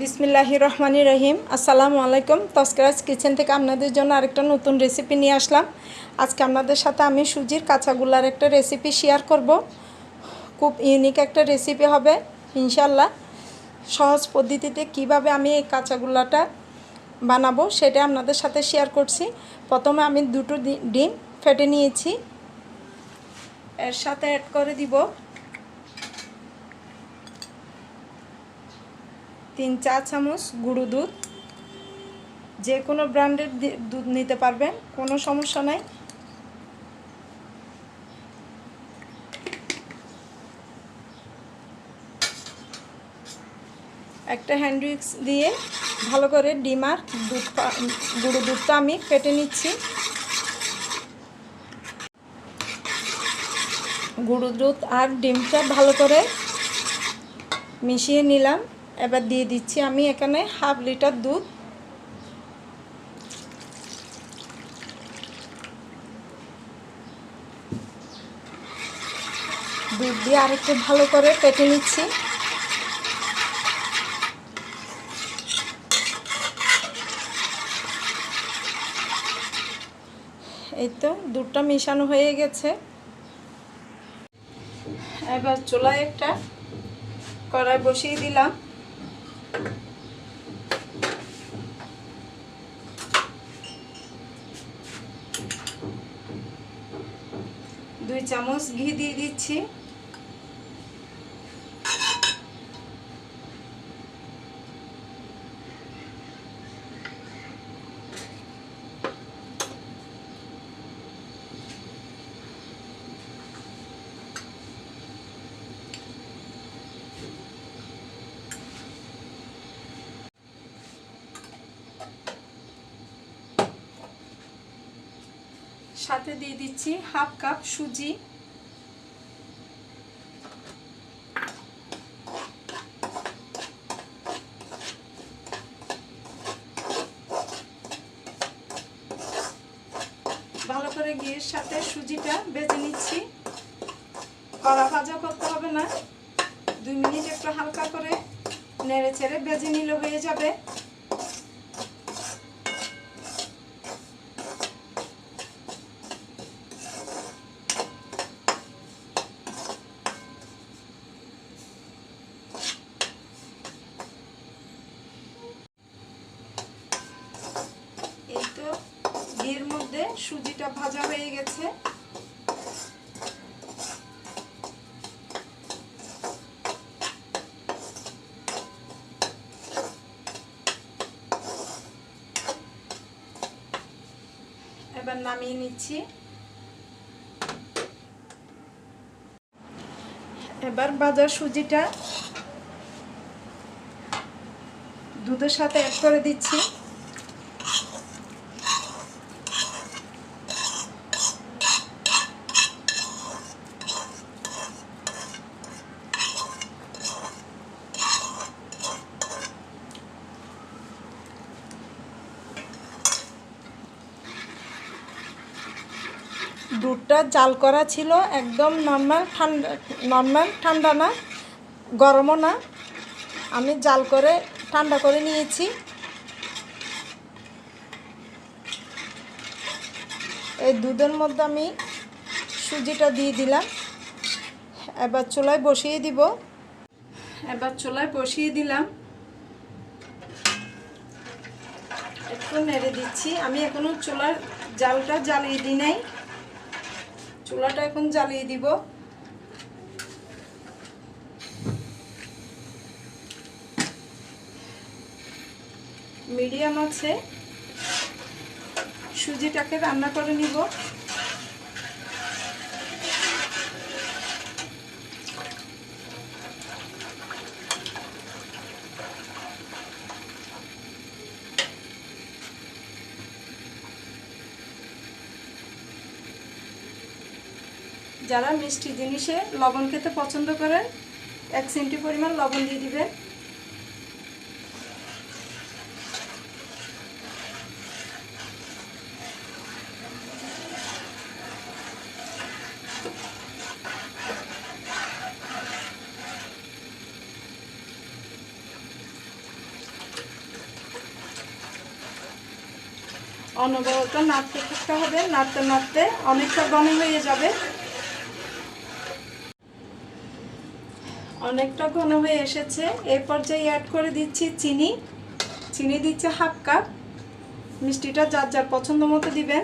বিসমিল্লাহি রহমানি রহিম। আসসালামু আলাইকুম। তস্করাজ কিচেন থেকে আপনাদের জন্য আরেকটা নতুন রেসিপি নিয়ে আসলাম। আজকে আপনাদের সাথে আমি সুজির কাঁচাগুলার একটা রেসিপি শেয়ার করব। খুব ইউনিক একটা রেসিপি হবে ইনশাল্লাহ সহজ পদ্ধতিতে কীভাবে আমি এই কাঁচাগুলাটা বানাবো সেটা আপনাদের সাথে শেয়ার করছি। প্রথমে আমি দুটো ডিম ফেটে নিয়েছি। এর সাথে অ্যাড করে দিব তিন চা চামচ গুঁড়ো দুধ। যে কোনো ব্র্যান্ডের দুধ নিতে পারবেন, কোনো সমস্যা নাই। একটা হ্যান্ড উইক্স দিয়ে ভালো করে ডিম আর দুধ গুঁড়ো দুধটা আমি কেটে নিচ্ছি। গুঁড়ো দুধ আর ডিমটা ভালো করে মিশিয়ে নিলাম। এবার দিয়ে দিচ্ছি আমি এখানে হাফ লিটার দুধ। দুধ দিয়ে আরেকটু ভালো করে পেটে নিচ্ছি। এই তো দুধটা মিশানো হয়ে গেছে। এবার চুলায় একটা কড়াই বসিয়ে দিলাম। দুই চামচ ঘি দিয়ে দিচ্ছি। সাথে দিয়ে দিচ্ছি হাফ কাপ সুজি। ভালো করে ঘিয়ের সাথে সুজিটা বেজে নিচ্ছি। কড়া ভাজা করতে হবে না। দুই মিনিট একটু হালকা করে নেড়ে ছেড়ে বেজে নিলে হয়ে যাবে এই তো ঘির মধ্যে সুজিটা ভাজা হয়ে গেছে। এবার নামিয়ে নিচ্ছি। এবার ভাজা সুজিটা দুধের সাথে অ্যাড করে দিচ্ছি। দুধটা জাল করা ছিল একদম নর্মাল ঠান্ডা নর্মাল ঠান্ডা না, গরমও না। আমি জাল করে ঠান্ডা করে নিয়েছি। এই দুধের মধ্যে আমি সুজিটা দিয়ে দিলাম। এবার চুলায় বসিয়ে দিব। এবার চুলায় বসিয়ে দিলাম। একটু নেড়ে দিচ্ছি। আমি এখনও চুলার জালটা জ্বালিয়ে দিই নাই। চুলাটা এখন জ্বালিয়ে দিব। মিডিয়াম আছে। সুজিটাকে রান্না করে নিব। যারা মিষ্টি জিনিসে লবণ খেতে পছন্দ করেন, এক চিমটি পরিমাণ লবণ দিয়ে দিবেন। অনবরত নাড়তে থাকতে হবে, নাড়তে নাড়তে অনেকটা গমে হয়ে যাবে। অনেকটা ঘন হয়ে এসেছে। এরপর পর্যায়ে অ্যাড করে দিচ্ছি চিনি। চিনি দিচ্ছে হাফ কাপ মিষ্টিটা যার যার পছন্দ মতো দিবেন।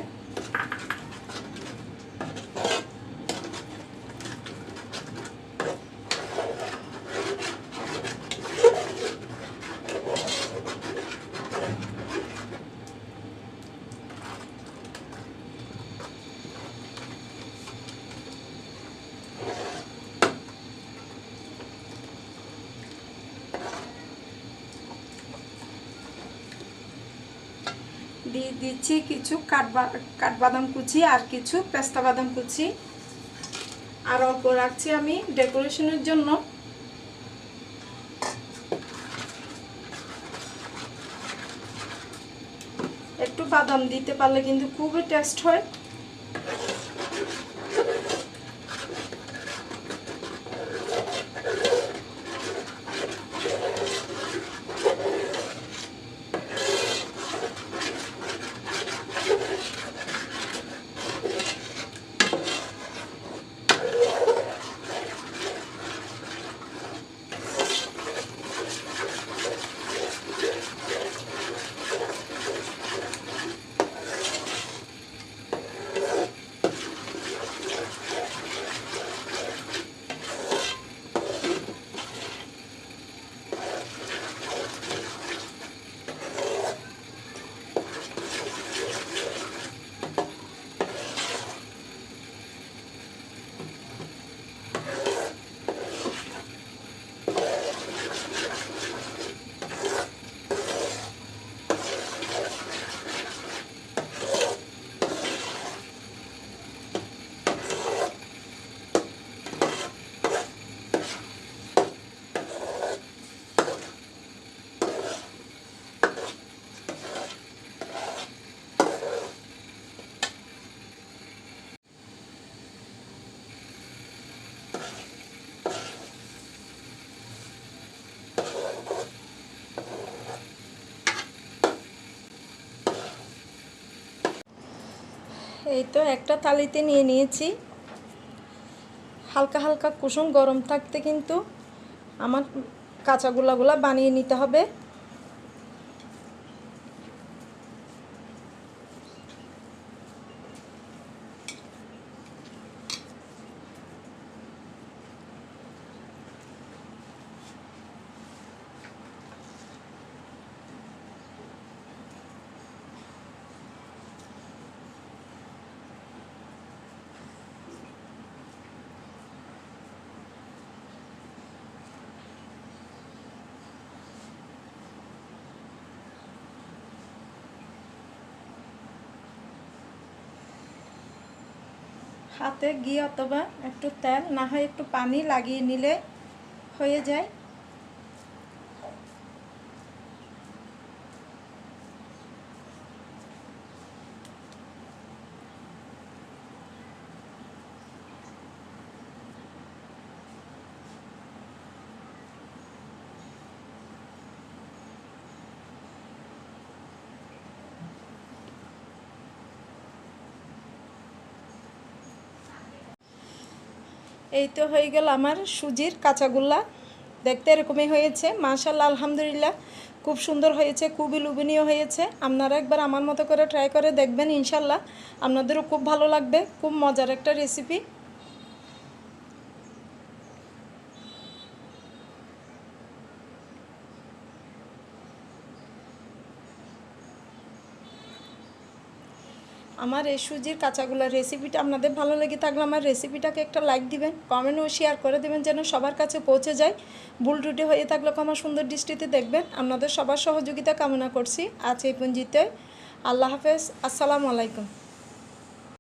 দিয়ে দিচ্ছি কিছু কাঠবা, কাঠবাদাম কুচি আর কিছু পেস্তা বাদাম কুচি। আর অল্প রাখছি আমি ডেকোরেশনের জন্য। একটু বাদাম দিতে পারলে কিন্তু খুবই টেস্ট হয়। এই তো একটা থালিতে নিয়ে নিয়েছি। হালকা হালকা কুসুম গরম থাকতে কিন্তু আমার কাঁচা গোলাগুলা বানিয়ে নিতে হবে। হাতে ঘি অথবা একটু তেল না হয় একটু পানি লাগিয়ে নিলে হয়ে যায়। এই তো হয়ে গেল আমার সুজির কাঁচাগোল্লা। দেখতে এরকমই হয়েছে। মাশাল্লাহ আলহামদুলিল্লাহ। খুব সুন্দর হয়েছে, খুবই লুবিনীয় হয়েছে। আপনারা একবার আমার মতো করে ট্রাই করে দেখবেন ইনশাল্লাহ আপনাদেরও খুব ভালো লাগবে, খুব মজার একটা রেসিপি আমার এই সুজির কাঁচাগুলার রেসিপিটা আপনাদের ভালো লেগে থাকলে আমার রেসিপিটাকে একটা লাইক দিবেন কমেন্ট ও শেয়ার করে দেবেন যেন সবার কাছে পৌঁছে যায়। ভুল ত্রুটি হয়ে থাকলে আমার সুন্দর দৃষ্টিতে দেখবেন। আপনাদের সবার সহযোগিতা কামনা করছি। আজ এই পুঞ্জিতে আল্লাহ হাফেজ। আসসালামু আলাইকুম।